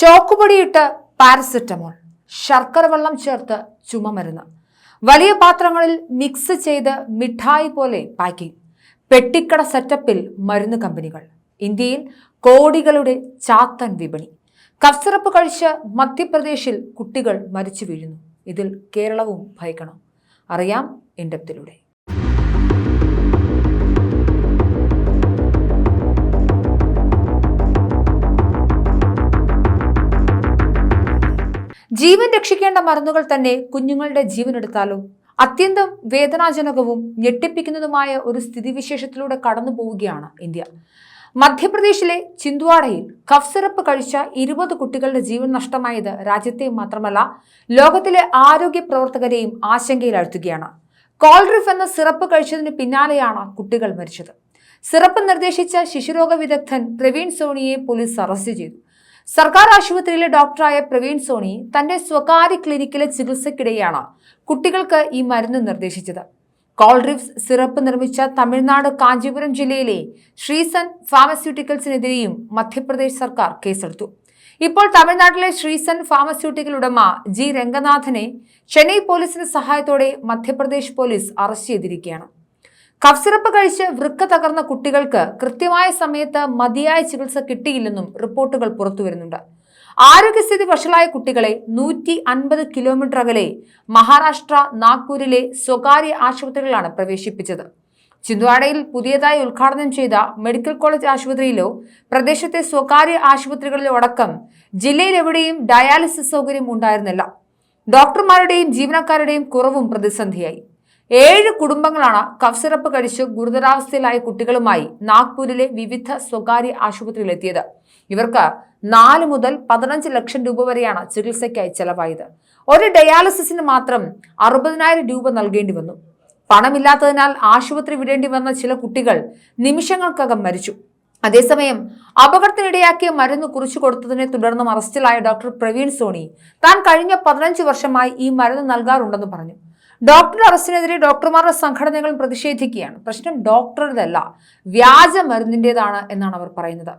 ചോക്കുപൊടിയിട്ട് paracetamol ശർക്കര വെള്ളം ചേർത്ത് ചുമമരുന്ന്. വലിയ പാത്രങ്ങളിൽ മിക്സ് ചെയ്ത് മിഠായി പോലെ പാക്കിംഗ് പെട്ടിക്കട സെറ്റപ്പിൽ മരുന്ന് കമ്പനികൾ. ഇന്ത്യയിൽ കോടികളുടെ ചാത്തൻ വിപണി. കഫ് സിറപ്പ് കഴിച്ച് മധ്യപ്രദേശിൽ കുട്ടികൾ മരിച്ചു വീഴുന്നു. ഇതിൽ കേരളവും ഭയക്കണം. അറിയാം ഇൻഡപ്തിലൂടെ. ജീവൻ രക്ഷിക്കേണ്ട മരുന്നുകൾ തന്നെ കുഞ്ഞുങ്ങളുടെ ജീവൻ എടുത്താലോ അത്യന്തം വേദനാജനകവും ഞെട്ടിപ്പിക്കുന്നതുമായ ഒരു സ്ഥിതിവിശേഷത്തിലൂടെ കടന്നു പോവുകയാണ് ഇന്ത്യ. മധ്യപ്രദേശിലെ ചിന്ദ്വാഡയിൽ കഫ് സിറപ്പ് കഴിച്ച ഇരുപത് കുട്ടികളുടെ ജീവൻ നഷ്ടമായത് രാജ്യത്തെ മാത്രമല്ല ലോകത്തിലെ ആരോഗ്യ പ്രവർത്തകരെയും ആശങ്കയിലാഴ്ത്തുകയാണ്. കോൾഡ്രിഫ് എന്ന സിറപ്പ് കഴിച്ചതിന് പിന്നാലെയാണ് കുട്ടികൾ മരിച്ചത്. സിറപ്പ് നിർദ്ദേശിച്ച ശിശുരോഗ വിദഗ്ധൻ പ്രവീൺ സോണിയെ പോലീസ് അറസ്റ്റ് ചെയ്തു. സർക്കാർ ആശുപത്രിയിലെ ഡോക്ടറായ പ്രവീൺ സോണി തന്റെ സ്വകാര്യ ക്ലിനിക്കിലെ ചികിത്സയ്ക്കിടെയാണ് കുട്ടികൾക്ക് ഈ മരുന്ന് നിർദ്ദേശിച്ചത്. കോൾഡ്രിഫ്സ് സിറപ്പ് നിർമ്മിച്ച തമിഴ്നാട് കാഞ്ചീപുരം ജില്ലയിലെ ശ്രീസൻ ഫാർമസ്യൂട്ടിക്കൽസിനെതിരെയും മധ്യപ്രദേശ് സർക്കാർ കേസെടുത്തു. ഇപ്പോൾ തമിഴ്നാട്ടിലെ ശ്രീസൻ ഫാർമസ്യൂട്ടിക്കൽ ഉടമ ജി രംഗനാഥനെ ചെന്നൈ പോലീസിന്റെ സഹായത്തോടെ മധ്യപ്രദേശ് പോലീസ് അറസ്റ്റ് ചെയ്തിരിക്കുകയാണ്. കഫ് സിറപ്പ് കഴിച്ച് വൃക്ക തകർന്ന കുട്ടികൾക്ക് കൃത്യമായ സമയത്ത് മതിയായ ചികിത്സ കിട്ടിയില്ലെന്നും റിപ്പോർട്ടുകൾ പുറത്തുവരുന്നുണ്ട്. ആരോഗ്യസ്ഥിതി വഷളായ കുട്ടികളെ നൂറ്റി അൻപത് കിലോമീറ്റർ അകലെ മഹാരാഷ്ട്ര നാഗ്പൂരിലെ സ്വകാര്യ ആശുപത്രികളാണ് പ്രവേശിപ്പിച്ചത്. ചിന്ദ്വാഡയിൽ പുതിയതായി ഉദ്ഘാടനം ചെയ്ത മെഡിക്കൽ കോളേജ് ആശുപത്രിയിലോ പ്രദേശത്തെ സ്വകാര്യ ആശുപത്രികളിലോ അടക്കം ജില്ലയിലെവിടെയും ഡയാലിസിസ് സൗകര്യം ഉണ്ടായിരുന്നില്ല. ഡോക്ടർമാരുടെയും ജീവനക്കാരുടെയും കുറവും പ്രതിസന്ധിയായി. ഏഴ് കുടുംബങ്ങളാണ് കഫ്സിറപ്പ് കഴിച്ച് ഗുരുതരാവസ്ഥയിലായ കുട്ടികളുമായി നാഗ്പൂരിലെ വിവിധ സ്വകാര്യ ആശുപത്രിയിലെത്തിയത്. ഇവർക്ക് നാല് മുതൽ പതിനഞ്ച് ലക്ഷം രൂപ വരെയാണ് ചികിത്സയ്ക്കായി ചെലവായത്. ഒരു ഡയാലിസിസിന് മാത്രം അറുപതിനായിരം രൂപ നൽകേണ്ടി വന്നു. പണമില്ലാത്തതിനാൽ ആശുപത്രി വിടേണ്ടി വന്ന ചില കുട്ടികൾ നിമിഷങ്ങൾക്കകം മരിച്ചു. അതേസമയം അപകടത്തിനിടയാക്കിയ മരുന്ന് കുറിച്ചു കൊടുത്തതിനെ തുടർന്നും അറസ്റ്റിലായ ഡോക്ടർ പ്രവീൺ സോണി താൻ കഴിഞ്ഞ പതിനഞ്ച് വർഷമായി ഈ മരുന്ന് നൽകാറുണ്ടെന്ന് പറഞ്ഞു. ഡോക്ടർ അറസ്റ്റിനെതിരെ ഡോക്ടർമാരുടെ സംഘടനകളും പ്രതിഷേധിക്കുകയാണ്. പ്രശ്നം ഡോക്ടറുടേതല്ല വ്യാജ മരുന്നിന്റെതാണ് എന്നാണ് അവർ പറയുന്നത്.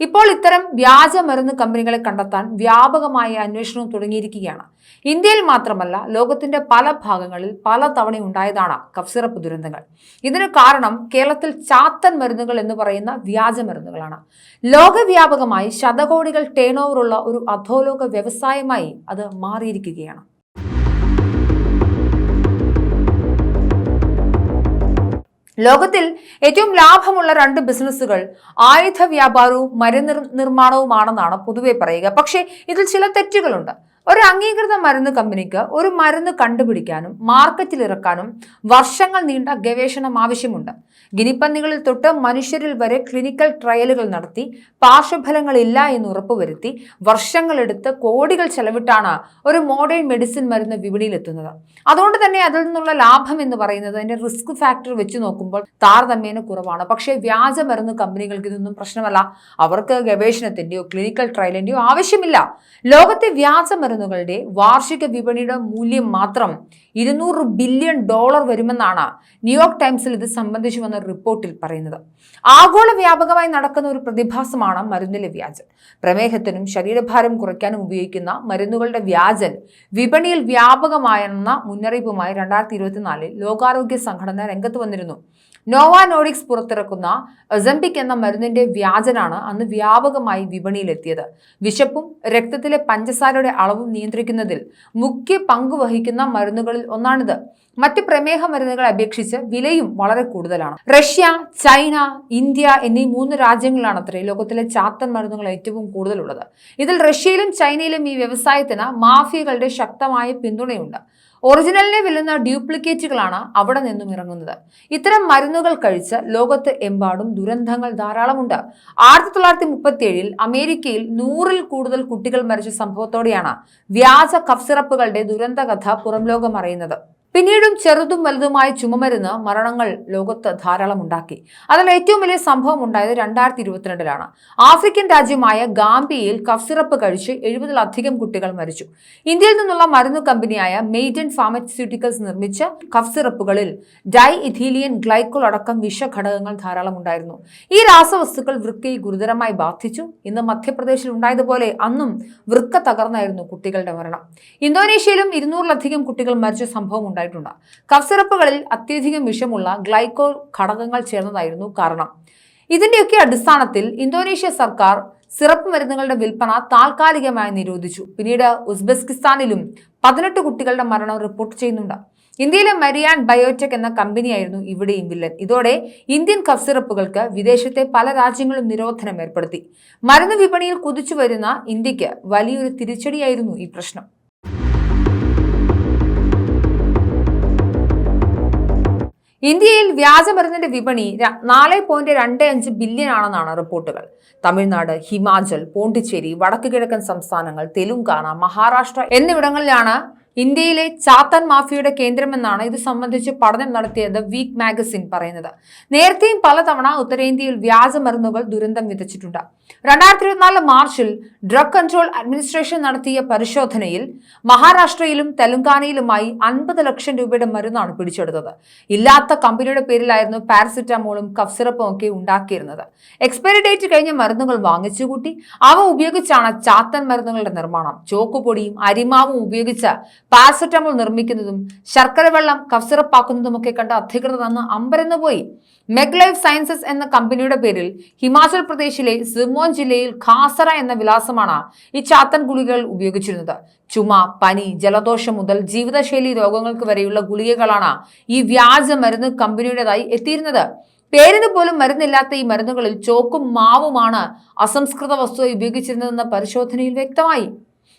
ഇപ്പോൾ ഇത്തരം വ്യാജ മരുന്ന് കമ്പനികളെ കണ്ടെത്താൻ വ്യാപകമായ അന്വേഷണവും തുടങ്ങിയിരിക്കുകയാണ്. ഇന്ത്യയിൽ മാത്രമല്ല ലോകത്തിന്റെ പല ഭാഗങ്ങളിൽ പല തവണ ഉണ്ടായതാണ് കഫ്സിറപ്പ് ദുരന്തങ്ങൾ. ഇതിന് കാരണം കേരളത്തിൽ ചാത്തൻ മരുന്നുകൾ എന്ന് പറയുന്ന വ്യാജ മരുന്നുകളാണ്. ലോകവ്യാപകമായി ശതകോടികൾ ടേൺ ഉള്ള ഒരു അധോലോക വ്യവസായമായി അത് മാറിയിരിക്കുകയാണ്. ലോകത്തിൽ ഏറ്റവും ലാഭമുള്ള രണ്ട് ബിസിനസ്സുകൾ ആയുധ വ്യാപാരവും മരുന്ന് നിർമ്മാണവുമാണെന്നാണ് പൊതുവെ പറയുക. പക്ഷേ ഇതിൽ ചില തെറ്റുകളുണ്ട്. ഒരു അംഗീകൃത മരുന്ന് കമ്പനിക്ക് ഒരു മരുന്ന് കണ്ടുപിടിക്കാനും മാർക്കറ്റിൽ ഇറക്കാനും വർഷങ്ങൾ നീണ്ട ഗവേഷണം ആവശ്യമുണ്ട്. ഗിനിപ്പന്നികളിൽ തൊട്ട് മനുഷ്യരിൽ വരെ ക്ലിനിക്കൽ ട്രയലുകൾ നടത്തി പാർശ്വഫലങ്ങളില്ല എന്ന് ഉറപ്പുവരുത്തി വർഷങ്ങളെടുത്ത് കോടികൾ ചെലവിട്ടാണ് ഒരു മോഡേൺ മെഡിസിൻ മരുന്ന് വിപണിയിലെത്തുന്നത് അതുകൊണ്ട് തന്നെ അതിൽ നിന്നുള്ള ലാഭം എന്ന് പറയുന്നത് അതിന്റെ റിസ്ക് ഫാക്ടർ വെച്ച് നോക്കുമ്പോൾ താരതമ്യേന കുറവാണ്. പക്ഷേ വ്യാജ മരുന്ന് കമ്പനികൾക്ക് ഇതൊന്നും പ്രശ്നമല്ല. അവർക്ക് ഗവേഷണത്തിന്റെയോ ക്ലിനിക്കൽ ട്രയലിന്റെയോ ആവശ്യമില്ല. ലോകത്തെ വ്യാജ മരുന്നുകളുടെ വാർഷിക വിപണിയുടെ മൂല്യം മാത്രം ഇരുന്നൂറ് ബില്യൺ ഡോളർ വരുമെന്നാണ് ന്യൂയോർക്ക് ടൈംസിൽ ഇത് സംബന്ധിച്ച് വന്ന റിപ്പോർട്ടിൽ പറയുന്നത്. ആഗോള വ്യാപകമായി നടക്കുന്ന ഒരു പ്രതിഭാസമാണ് മരുന്നിലെ വ്യാജൻ. പ്രമേഹത്തിനും ശരീരഭാരം കുറയ്ക്കാനും ഉപയോഗിക്കുന്ന മരുന്നുകളുടെ വ്യാജൻ വിപണിയിൽ വ്യാപകമായെന്ന മുന്നറിയിപ്പുമായി രണ്ടായിരത്തി ഇരുപത്തിനാലിൽ ലോകാരോഗ്യ സംഘടന രംഗത്ത് വന്നിരുന്നു. നോവാ നോഡിക്സ് പുറത്തിറക്കുന്ന ഒസംപിക് എന്ന മരുന്നിന്റെ വ്യാജനാണ് അന്ന് വ്യാപകമായി വിപണിയിലെത്തിയത്. വിശപ്പും രക്തത്തിലെ പഞ്ചസാരയുടെ അളവും നിയന്ത്രിക്കുന്നതിൽ മുഖ്യ പങ്കുവഹിക്കുന്ന മരുന്നുകളിൽ ഒന്നാണിത്. മറ്റ് പ്രമേഹ മരുന്നുകളെ അപേക്ഷിച്ച് വിലയും വളരെ കൂടുതലാണ്. റഷ്യ ചൈന ഇന്ത്യ എന്നീ മൂന്ന് രാജ്യങ്ങളാണ് അത്രേ ലോകത്തിലെ ചാത്തൻ മരുന്നുകൾ ഏറ്റവും കൂടുതലുള്ളത്. ഇതിൽ റഷ്യയിലും ചൈനയിലും ഈ വ്യവസായത്തിന് മാഫിയകളുടെ ശക്തമായ പിന്തുണയുണ്ട്. ഒറിജിനലിനെ വെല്ലുന്ന ഡ്യൂപ്ലിക്കേറ്റുകളാണ് അവിടെ നിന്നും ഇറങ്ങുന്നത്. ഇത്തരം മരുന്നുകൾ കഴിച്ച് ലോകത്ത് എമ്പാടും ദുരന്തങ്ങൾ ധാരാളമുണ്ട്. ആയിരത്തി തൊള്ളായിരത്തി മുപ്പത്തി ഏഴിൽ അമേരിക്കയിൽ നൂറിൽ കൂടുതൽ കുട്ടികൾ മരിച്ച സംഭവത്തോടെയാണ് വ്യാജ കഫ്സിറപ്പുകളുടെ ദുരന്തകഥ പുറംലോകം അറിയുന്നത്. പിന്നീടും ചെറുതും വലുതുമായ ചുമമരുന്ന് മരണങ്ങൾ ലോകത്ത് ധാരാളം ഉണ്ടാക്കി. അതിൽ ഏറ്റവും വലിയ സംഭവം ഉണ്ടായത് രണ്ടായിരത്തി ഇരുപത്തിരണ്ടിലാണ്. ആഫ്രിക്കൻ രാജ്യമായ ഗാംബിയയിൽ കഫ് സിറപ്പ് കഴിച്ച് എഴുപതിലധികം കുട്ടികൾ മരിച്ചു. ഇന്ത്യയിൽ നിന്നുള്ള മരുന്ന് കമ്പനിയായ മെയ്ഡൻ ഫാർമസ്യൂട്ടിക്കൽസ് നിർമ്മിച്ച കഫ് സിറപ്പുകളിൽ ഡൈ ഇഥീലിയൻ ഗ്ലൈക്കോൾ അടക്കം വിഷഘടകങ്ങൾ ധാരാളം ഉണ്ടായിരുന്നു. ഈ രാസവസ്തുക്കൾ വൃക്കയെ ഗുരുതരമായി ബാധിച്ചു. ഇന്ന് മധ്യപ്രദേശിൽ ഉണ്ടായതുപോലെ അന്നും വൃക്ക തകർന്നായിരുന്നു കുട്ടികളുടെ മരണം. ഇന്തോനേഷ്യയിലും ഇരുന്നൂറിലധികം കുട്ടികൾ മരിച്ച സംഭവം ഉണ്ടായിട്ടുണ്ട്. കഫ്സിറപ്പുകളിൽ അത്യധികം വിഷമുള്ള ഗ്ലൈക്കോ ഘടകങ്ങൾ ചേർന്നതായിരുന്നു കാരണം. ഇതിന്റെയൊക്കെ അടിസ്ഥാനത്തിൽ ഇന്തോനേഷ്യ സർക്കാർ സിറപ്പ് മരുന്നുകളുടെ വിൽപ്പന താൽക്കാലികമായി നിരോധിച്ചു. പിന്നീട് ഉസ്ബെസ്കിസ്ഥാനിലും പതിനെട്ട് കുട്ടികളുടെ മരണം റിപ്പോർട്ട് ചെയ്യുന്നുണ്ട്. ഇന്ത്യയിലെ മരിയാൻ ബയോടെക് എന്ന കമ്പനിയായിരുന്നു ഇവിടെയും വില്ലൻ. ഇതോടെ ഇന്ത്യൻ കഫ് സിറപ്പുകൾക്ക് വിദേശത്തെ പല രാജ്യങ്ങളും നിരോധനം ഏർപ്പെടുത്തി. മരുന്ന് വിപണിയിൽ കുതിച്ചു വരുന്ന ഇന്ത്യയ്ക്ക് വലിയൊരു തിരിച്ചടിയായിരുന്നു ഈ പ്രശ്നം. ഇന്ത്യയിൽ വ്യാജമരുന്നിന്റെ വിപണി നാല് പോയിന്റ് രണ്ട് അഞ്ച് ബില്യൺ ആണെന്നാണ് റിപ്പോർട്ടുകൾ. തമിഴ്നാട് ഹിമാചൽ പോണ്ടിച്ചേരി വടക്കു കിഴക്കൻ സംസ്ഥാനങ്ങൾ തെലുങ്കാന മഹാരാഷ്ട്ര എന്നിവിടങ്ങളിലാണ് ഇന്ത്യയിലെ ചാത്തൻ മാഫിയയുടെ കേന്ദ്രമെന്നാണ് ഇത് സംബന്ധിച്ച് പഠനം നടത്തിയത് വീക്ക് മാഗസിൻ പറയുന്നത്. നേരത്തെയും പലതവണ ഉത്തരേന്ത്യയിൽ വ്യാജമരുന്നുകൾ ദുരന്തം വിതച്ചിട്ടുണ്ട്. രണ്ടായിരത്തി ഇരുപത്തിനാല് മാർച്ചിൽ ഡ്രഗ് കൺട്രോൾ അഡ്മിനിസ്ട്രേഷൻ നടത്തിയ പരിശോധനയിൽ മഹാരാഷ്ട്രയിലും തെലങ്കാനയിലുമായി അൻപത് ലക്ഷം രൂപയുടെ മരുന്നാണ് പിടിച്ചെടുത്തത്. ഇല്ലാത്ത കമ്പനിയുടെ പേരിലായിരുന്നു പാരസിറ്റമോളും കഫ് സിറപ്പും ഒക്കെ ഉണ്ടാക്കിയിരുന്നത്. എക്സ്പയറി ഡേറ്റ് കഴിഞ്ഞ മരുന്നുകൾ വാങ്ങിച്ചുകൂട്ടി. അവ ഉപയോഗിച്ചാണ് ചാത്തൻ മരുന്നുകളുടെ നിർമ്മാണം. ചോക്കുപൊടിയും അരിമാവും ഉപയോഗിച്ച് പാരസെറ്റമോൾ നിർമ്മിക്കുന്നതും ശർക്കര വെള്ളം കഫ്സിറപ്പാക്കുന്നതുമൊക്കെ കണ്ട അധികൃതർ അന്ന് അമ്പരന്ന് പോയി. മെഗ് ലൈഫ് സയൻസസ് എന്ന കമ്പനിയുടെ പേരിൽ ഹിമാചൽ പ്രദേശിലെ സിമോൻ ജില്ലയിൽ ഖാസറ എന്ന വിലാസമാണ് ഈ ചാത്തൻ ഗുളികകൾ ഉപയോഗിച്ചിരുന്നത്. ചുമ പനി ജലദോഷം മുതൽ ജീവിതശൈലി രോഗങ്ങൾക്ക് വരെയുള്ള ഗുളികകളാണ് ഈ വ്യാജ മരുന്ന് കമ്പനിയുടേതായി എത്തിയിരുന്നത്. പേരിന് പോലും മരുന്നില്ലാത്ത ഈ മരുന്നുകളിൽ ചോക്കും മാവുമാണ് അസംസ്കൃത വസ്തുവായി ഉപയോഗിച്ചിരുന്നതെന്ന പരിശോധനയിൽ വ്യക്തമായി.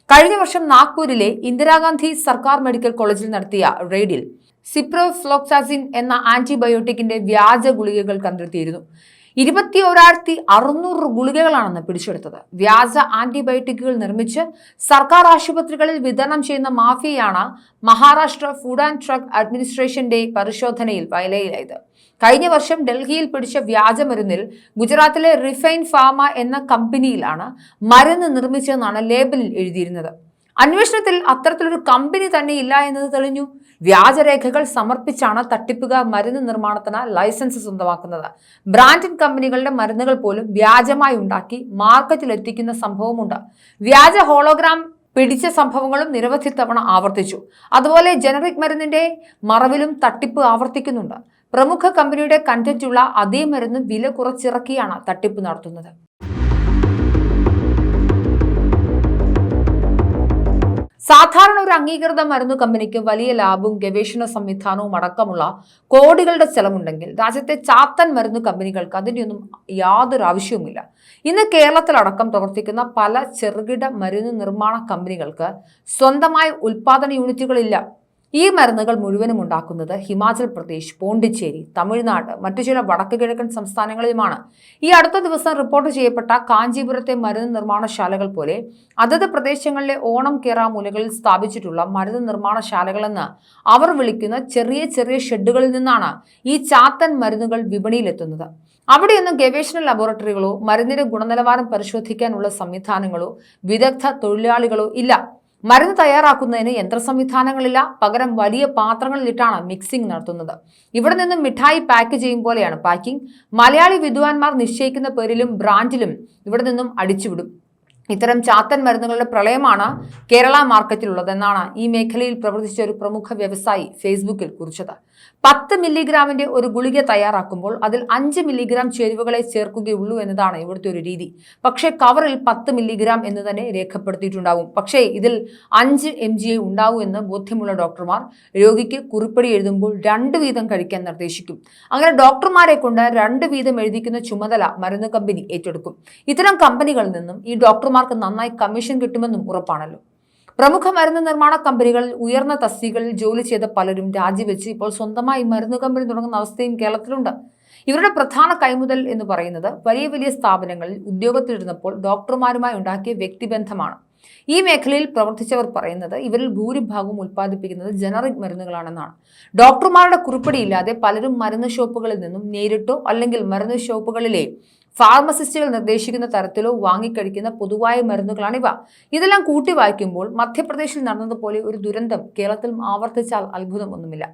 കഴിഞ്ഞ വർഷം നാഗ്പൂരിലെ ഇന്ദിരാഗാന്ധി സർക്കാർ മെഡിക്കൽ കോളേജിൽ നടത്തിയ റെയ്ഡിൽ സിപ്രോഫ്ലോക്സാസിൻ എന്ന ആന്റിബയോട്ടിക്കിന്റെ വ്യാജ ഗുളികകൾ കണ്ടെത്തിയിരുന്നു. ഇരുപത്തി ഒരായിരത്തി അറുന്നൂറ് ഗുളികകളാണെന്ന് പിടിച്ചെടുത്തത്. വ്യാജ ആന്റിബയോട്ടിക്കുകൾ നിർമ്മിച്ച് സർക്കാർ ആശുപത്രികളിൽ വിതരണം ചെയ്യുന്ന മാഫിയയാണ് മഹാരാഷ്ട്ര ഫുഡ് ആൻഡ് ഡ്രഗ് അഡ്മിനിസ്ട്രേഷന്റെ പരിശോധനയിൽ വയലയിലായത് കഴിഞ്ഞ വർഷം ഡൽഹിയിൽ പിടിച്ച വ്യാജമരുന്നിൽ ഗുജറാത്തിലെ റിഫൈൻ ഫാമ എന്ന കമ്പനിയിലാണ് മരുന്ന് നിർമ്മിച്ചതെന്നാണ് ലേബലിൽ എഴുതിയിരുന്നത്. അന്വേഷണത്തിൽ അത്തരത്തിലൊരു കമ്പനി തന്നെ ഇല്ല എന്നത് തെളിഞ്ഞു. വ്യാജരേഖകൾ സമർപ്പിച്ചാണ് തട്ടിപ്പുകാർ മരുന്ന് നിർമ്മാണത്തിന് ലൈസൻസ് സ്വന്തമാക്കുന്നത്. ബ്രാൻഡഡ് കമ്പനികളുടെ മരുന്നുകൾ പോലും വ്യാജമായി ഉണ്ടാക്കി മാർക്കറ്റിൽ എത്തിക്കുന്ന സംഭവമുണ്ട്. വ്യാജ ഹോളോഗ്രാം പിടിച്ച സംഭവങ്ങളും നിരവധി തവണ ആവർത്തിച്ചു. അതുപോലെ ജനറിക് മരുന്നിന്റെ മറവിലും തട്ടിപ്പ് ആവർത്തിക്കുന്നുണ്ട്. പ്രമുഖ കമ്പനിയുടെ കണ്ടന്റുള്ള അതേ മരുന്ന് വില കുറച്ചിറക്കിയാണ് തട്ടിപ്പ് നടത്തുന്നത്. സാധാരണ ഒരു അംഗീകൃത മരുന്ന് കമ്പനിക്ക് വലിയ ലാഭവും ഗവേഷണ സംവിധാനവും അടക്കമുള്ള കോടികളുടെ ചെലവുണ്ടെങ്കിൽ രാജ്യത്തെ ചാത്തൻ മരുന്ന് കമ്പനികൾക്ക് അതിന്റെയൊന്നും യാതൊരു ആവശ്യവുമില്ല. ഇന്ന് കേരളത്തിലടക്കം പ്രവർത്തിക്കുന്ന പല ചെറുകിട മരുന്ന് നിർമ്മാണ കമ്പനികൾക്ക് സ്വന്തമായ ഉൽപാദന യൂണിറ്റുകളില്ല. ഈ മരുന്നുകൾ മുഴുവനും ഉണ്ടാക്കുന്നത് ഹിമാചൽ പ്രദേശ് പോണ്ടിച്ചേരി തമിഴ്നാട് മറ്റു ചില വടക്ക് കിഴക്കൻ സംസ്ഥാനങ്ങളിലുമാണ്. ഈ അടുത്ത ദിവസം റിപ്പോർട്ട് ചെയ്യപ്പെട്ട കാഞ്ചീപുരത്തെ മരുന്ന് നിർമ്മാണശാലകൾ പോലെ അതത് പ്രദേശങ്ങളിലെ ഓണം കേറ മൂലകളിൽ സ്ഥാപിച്ചിട്ടുള്ള മരുന്ന് നിർമ്മാണശാലകളെന്ന് അവർ വിളിക്കുന്ന ചെറിയ ചെറിയ ഷെഡുകളിൽ നിന്നാണ് ഈ ചാത്തൻ മരുന്നുകൾ വിപണിയിലെത്തുന്നത്. അവിടെയൊന്നും ഗവേഷണ ലബോറട്ടറികളോ മരുന്നിന്റെ ഗുണനിലവാരം പരിശോധിക്കാനുള്ള സംവിധാനങ്ങളോ വിദഗ്ധ തൊഴിലാളികളോ ഇല്ല. മരുന്ന് തയ്യാറാക്കുന്നതിന് യന്ത്ര സംവിധാനങ്ങളില്ല പകരം വലിയ പാത്രങ്ങളിലിട്ടാണ് മിക്സിംഗ് നടത്തുന്നത്. ഇവിടെ നിന്നും മിഠായി പാക്ക് ചെയ്യും പോലെയാണ് പാക്കിംഗ് മലയാളി വിദ്വാൻമാർ നിശ്ചയിക്കുന്ന പേരിലും ബ്രാൻഡിലും ഇവിടെ നിന്നും അടിച്ചുവിടും. ഇത്തരം ചാത്തൻ മരുന്നുകളുടെ പ്രളയമാണ് കേരള മാർക്കറ്റിലുള്ളതെന്നാണ് ഈ മേഖലയിൽ പ്രവർത്തിച്ച ഒരു പ്രമുഖ വ്യവസായി ഫേസ്ബുക്കിൽ കുറിച്ചത്. പത്ത് മില്ലിഗ്രാമിന്റെ ഒരു ഗുളിക തയ്യാറാക്കുമ്പോൾ അതിൽ അഞ്ച് മില്ലിഗ്രാം ചേരുവകളെ ചേർക്കുകയുള്ളൂ എന്നതാണ് ഇവിടുത്തെ ഒരു രീതി. പക്ഷേ കവറിൽ പത്ത് മില്ലിഗ്രാം എന്ന് തന്നെ രേഖപ്പെടുത്തിയിട്ടുണ്ടാവും. പക്ഷേ ഇതിൽ അഞ്ച് എം ജി ഐ ഉണ്ടാവൂ എന്ന് ബോധ്യമുള്ള ഡോക്ടർമാർ രോഗിക്ക് കുറിപ്പടി എഴുതുമ്പോൾ രണ്ട് വീതം കഴിക്കാൻ നിർദ്ദേശിക്കും. അങ്ങനെ ഡോക്ടർമാരെ കൊണ്ട് രണ്ട് വീതം എഴുതിക്കുന്ന ചുമതല മരുന്ന് കമ്പനി ഏറ്റെടുക്കും. ഇത്തരം കമ്പനികളിൽ നിന്നും ഈ ഡോക്ടർമാർക്ക് നന്നായി കമ്മീഷൻ കിട്ടുമെന്നും ഉറപ്പാണല്ലോ. പ്രമുഖ മരുന്ന് നിർമ്മാണ കമ്പനികളിൽ ഉയർന്ന തസ്തികകളിൽ ജോലി ചെയ്ത പലരും രാജിവെച്ച്. ഇപ്പോൾ സ്വന്തമായി മരുന്ന് കമ്പനി തുടങ്ങുന്ന അവസ്ഥയും കേരളത്തിലുണ്ട്. ഇവരുടെ പ്രധാന കൈമുതൽ എന്ന് പറയുന്നത് വലിയ വലിയ സ്ഥാപനങ്ങളിൽ ഉദ്യോഗത്തിലിരുന്നപ്പോൾ ഡോക്ടർമാരുമായി ഉണ്ടാക്കിയ വ്യക്തിബന്ധമാണ്. ഈ മേഖലയിൽ പ്രവർത്തിച്ചവർ പറയുന്നത് ഇവരിൽ ഭൂരിഭാഗവും ഉൽപ്പാദിപ്പിക്കുന്നത് ജനറിക് മരുന്നുകളാണെന്നാണ്. ഡോക്ടർമാരുടെ കുറിപ്പടിയില്ലാതെ പലരും മരുന്ന് ഷോപ്പുകളിൽ നിന്നും നേരിട്ടോ അല്ലെങ്കിൽ മരുന്ന് ഷോപ്പുകളിലെ ഫാർമസിസ്റ്റുകൾ നിർദ്ദേശിക്കുന്ന തരത്തിലോ വാങ്ങിക്കഴിക്കുന്ന പൊതുവായ ഇവ. ഇതെല്ലാം കൂട്ടി വായിക്കുമ്പോൾ മധ്യപ്രദേശിൽ നടന്നതുപോലെ ഒരു ദുരന്തം കേരളത്തിൽ ആവർത്തിച്ചാൽ അത്ഭുതമൊന്നുമില്ല.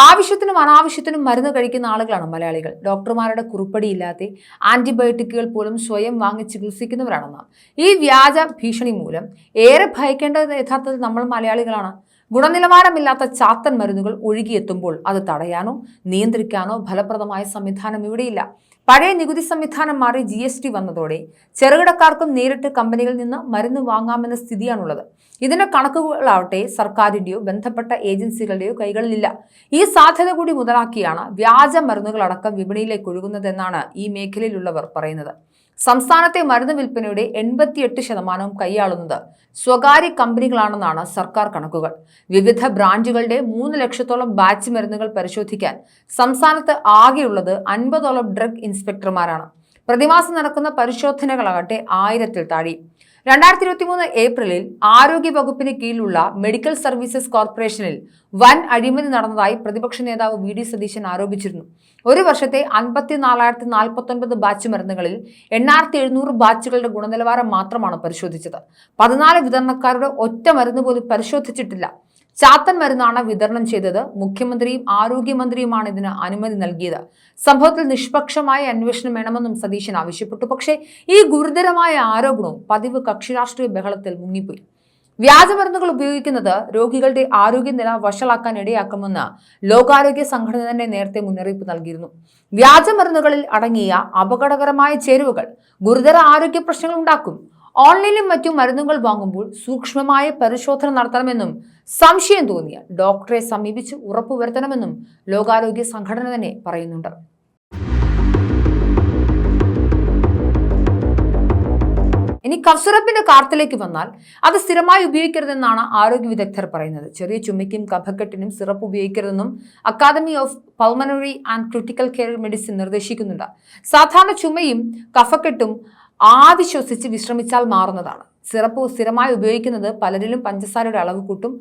ആവശ്യത്തിനും അനാവശ്യത്തിനും മരുന്ന് കഴിക്കുന്ന ആളുകളാണ് മലയാളികൾ. ഡോക്ടർമാരുടെ കുറിപ്പടിയില്ലാതെ ആന്റിബയോട്ടിക്കുകൾ പോലും സ്വയം വാങ്ങി ചികിത്സിക്കുന്നവരാണ് നാം. ഈ വ്യാജ ഭീഷണി മൂലം ഏറെ ഭയക്കേണ്ടത് യഥാർത്ഥത്തിൽ നമ്മൾ മലയാളികളാണ്. ഗുണനിലവാരമില്ലാത്ത ചാത്തൻ മരുന്നുകൾ ഒഴുകിയെത്തുമ്പോൾ അത് തടയാനോ നിയന്ത്രിക്കാനോ ഫലപ്രദമായ സംവിധാനം ഇവിടെയില്ല. പഴയ നികുതി സംവിധാനം മാറി ജി എസ് ടി വന്നതോടെ ചെറുകിടക്കാർക്കും നേരിട്ട് കമ്പനികളിൽ നിന്ന് മരുന്ന് വാങ്ങാമെന്ന സ്ഥിതിയാണുള്ളത്. ഇതിന്റെ കണക്കുകളാവട്ടെ സർക്കാരിന്റെയോ ബന്ധപ്പെട്ട ഏജൻസികളുടെയോ കൈകളിലില്ല. ഈ സാധ്യത കൂടി മുതലാക്കിയാണ് വ്യാജ മരുന്നുകളടക്കം വിപണിയിലേക്ക് ഒഴുകുന്നതെന്നാണ് ഈ മേഖലയിലുള്ളവർ പറയുന്നത്. സംസ്ഥാനത്തെ മരുന്ന് വിൽപ്പനയുടെ എൺപത്തിയെട്ട് ശതമാനവും കൈയാളുന്നത് സ്വകാര്യ കമ്പനികളാണെന്നാണ് സർക്കാർ കണക്കുകൾ. വിവിധ ബ്രാൻഡുകളുടെ മൂന്ന് ലക്ഷത്തോളം ബാച്ച് മരുന്നുകൾ പരിശോധിക്കാൻ സംസ്ഥാനത്ത് ആകെയുള്ളത് അൻപതോളം ഡ്രഗ് ഇൻസ്പെക്ടർമാരാണ്. പ്രതിമാസം നടക്കുന്ന പരിശോധനകളാകട്ടെ ആയിരത്തിൽ താഴെ. രണ്ടായിരത്തി ഇരുപത്തി മൂന്ന് ഏപ്രിലിൽ ആരോഗ്യ വകുപ്പിന് കീഴിലുള്ള മെഡിക്കൽ സർവീസസ് കോർപ്പറേഷനിൽ വൻ അഴിമതി നടന്നതായി പ്രതിപക്ഷ നേതാവ് വി ഡി സതീശൻ ആരോപിച്ചിരുന്നു. ഒരു വർഷത്തെ അൻപത്തി നാലായിരത്തി നാൽപ്പത്തൊൻപത് ബാച്ച് മരുന്നുകളിൽ എണ്ണായിരത്തി എഴുന്നൂറ് ബാച്ചുകളുടെ ഗുണനിലവാരം മാത്രമാണ് പരിശോധിച്ചത്. പതിനാല് വിതരണക്കാരുടെ ഒറ്റ മരുന്ന് പോലും പരിശോധിച്ചിട്ടില്ല. ചാത്തൻ മരുന്നാണ് വിതരണം ചെയ്തത്. മുഖ്യമന്ത്രിയും ആരോഗ്യമന്ത്രിയുമാണ് ഇതിന് അനുമതി നൽകിയത്. സംഭവത്തിൽ നിഷ്പക്ഷമായ അന്വേഷണം വേണമെന്നും സതീശൻ ആവശ്യപ്പെട്ടു. പക്ഷേ ഈ ഗുരുതരമായ ആരോപണവും പതിവ് കക്ഷിരാഷ്ട്രീയ ബഹളത്തിൽ മുങ്ങിപ്പോയി. വ്യാജമരുന്നുകൾ ഉപയോഗിക്കുന്നത് രോഗികളുടെ ആരോഗ്യനില വഷളാക്കാൻ ഇടയാക്കുമെന്ന് ലോകാരോഗ്യ സംഘടന തന്നെ നേരത്തെ മുന്നറിയിപ്പ് നൽകിയിരുന്നു. വ്യാജമരുന്നുകളിൽ അടങ്ങിയ അപകടകരമായ ചേരുവകൾ ഗുരുതര ആരോഗ്യ പ്രശ്നങ്ങൾ ഉണ്ടാക്കും. ഓൺലൈനിലും മറ്റും മരുന്നുകൾ വാങ്ങുമ്പോൾ സൂക്ഷ്മമായ പരിശോധന നടത്തണമെന്നും സംശയം തോന്നിയ ഡോക്ടറെ സമീപിച്ച് ഉറപ്പുവരുത്തണമെന്നും ലോകാരോഗ്യ സംഘടന തന്നെ പറയുന്നുണ്ട്. ഇനി കഫ്സിറപ്പിന്റെ കാർത്തിലേക്ക് വന്നാൽ അത് സ്ഥിരമായി ഉപയോഗിക്കരുതെന്നാണ് ആരോഗ്യ വിദഗ്ധർ പറയുന്നത്. ചെറിയ ചുമയ്ക്കും കഫക്കെട്ടിനും syrup ഉപയോഗിക്കരുതെന്നും academy of pulmonary and critical care medicine നിർദ്ദേശിക്കുന്നുണ്ട്. സാധാരണ ചുമയും കഫക്കെട്ടും ആവി ശ്വസിച്ച് വിശ്രമിച്ചാൽ മാറുന്നതാണ്. സിറപ്പ് സ്ഥിരമായി ഉപയോഗിക്കുന്നത് പലരിലും പഞ്ചസാരയുടെ അളവ് കൂട്ടും.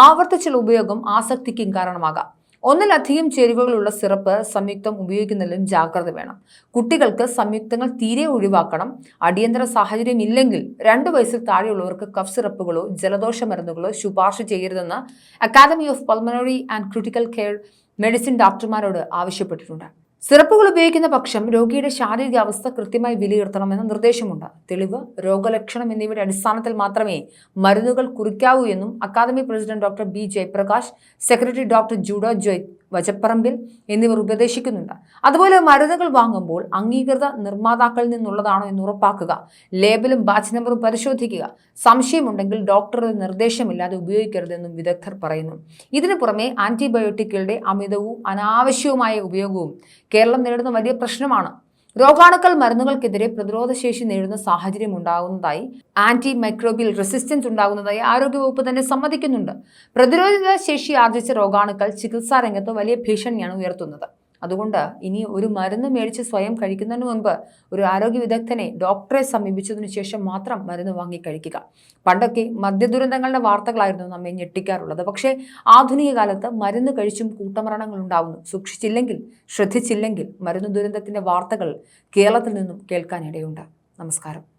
ആവർത്തിച്ചുള്ള ഉപയോഗം ആസക്തിക്കും കാരണമാകാം. ഒന്നിലധികം ചേരുവകളുള്ള സിറപ്പ് സംയുക്തം ഉപയോഗിക്കുന്നതിലും ജാഗ്രത വേണം. കുട്ടികൾക്ക് സംയുക്തങ്ങൾ തീരെ ഒഴിവാക്കണം. അടിയന്തര സാഹചര്യം ഇല്ലെങ്കിൽ രണ്ടു വയസ്സിൽ താഴെയുള്ളവർക്ക് കഫ് സിറപ്പുകളോ ജലദോഷ മരുന്നുകളോ ശുപാർശ ചെയ്യരുതെന്ന് academy of pulmonary and critical care medicine ഡോക്ടർമാരോട് ആവശ്യപ്പെട്ടിട്ടുണ്ട്. സിറപ്പുകൾ ഉപയോഗിക്കുന്ന പക്ഷം രോഗിയുടെ ശാരീരിക അവസ്ഥ കൃത്യമായി വിലയിരുത്തണമെന്ന നിർദ്ദേശമുണ്ട്. തെളിവ് രോഗലക്ഷണം എന്നിവയുടെ അടിസ്ഥാനത്തിൽ മാത്രമേ മരുന്നുകൾ കുറിക്കാവൂ എന്നും academy president doctor B Jayaprakash secretary doctor Jude Joy Vazhapparambil എന്നിവർ ഉപദേശിക്കുന്നുണ്ട്. അതുപോലെ മരുന്നുകൾ വാങ്ങുമ്പോൾ അംഗീകൃത നിർമ്മാതാക്കളിൽ നിന്നുള്ളതാണോ എന്ന് ഉറപ്പാക്കുക. ലേബലും ബാച്ച് നമ്പറും പരിശോധിക്കുക. സംശയമുണ്ടെങ്കിൽ ഡോക്ടറുടെ നിർദ്ദേശമില്ലാതെ ഉപയോഗിക്കരുതെന്നും വിദഗ്ധർ പറയുന്നു. ഇതിനു പുറമെ ആന്റിബയോട്ടിക്കുകളുടെ അമിതവും അനാവശ്യവുമായ ഉപയോഗവും കേരളം നേരിടുന്ന വലിയ പ്രശ്നമാണ്. രോഗാണുക്കൾ മരുന്നുകൾക്കെതിരെ പ്രതിരോധശേഷി നേടുന്ന സാഹചര്യം ഉണ്ടാകുന്നതായി ആന്റി മൈക്രോബിയൽ റെസിസ്റ്റൻസ് ഉണ്ടാകുന്നതായി ആരോഗ്യവകുപ്പ് തന്നെ സമ്മതിക്കുന്നുണ്ട്. പ്രതിരോധ ശേഷി ആർജിച്ച രോഗാണുക്കൾ ചികിത്സാ രംഗത്ത് വലിയ ഭീഷണിയാണ് ഉയർത്തുന്നത്. അതുകൊണ്ട് ഇനി ഒരു മരുന്ന് മേടിച്ച് സ്വയം കഴിക്കുന്നതിന് മുൻപ് ഒരു ആരോഗ്യ വിദഗ്ധനെ ഡോക്ടറെ സമീപിച്ചതിനു ശേഷം മാത്രം മരുന്ന് വാങ്ങി കഴിക്കുക. പണ്ടൊക്കെ മദ്യദുരന്തങ്ങളുടെ വാർത്തകളായിരുന്നു നമ്മെ ഞെട്ടിക്കാറുള്ളത്. പക്ഷേ ആധുനിക കാലത്ത് മരുന്ന് കഴിച്ചും കൂട്ടമരണങ്ങൾ ഉണ്ടാവുന്നു. സൂക്ഷിച്ചില്ലെങ്കിൽ ശ്രദ്ധിച്ചില്ലെങ്കിൽ മരുന്ന് ദുരന്തത്തിന്റെ വാർത്തകൾ കേരളത്തിൽ നിന്നും കേൾക്കാനിടയുണ്ട്. നമസ്കാരം.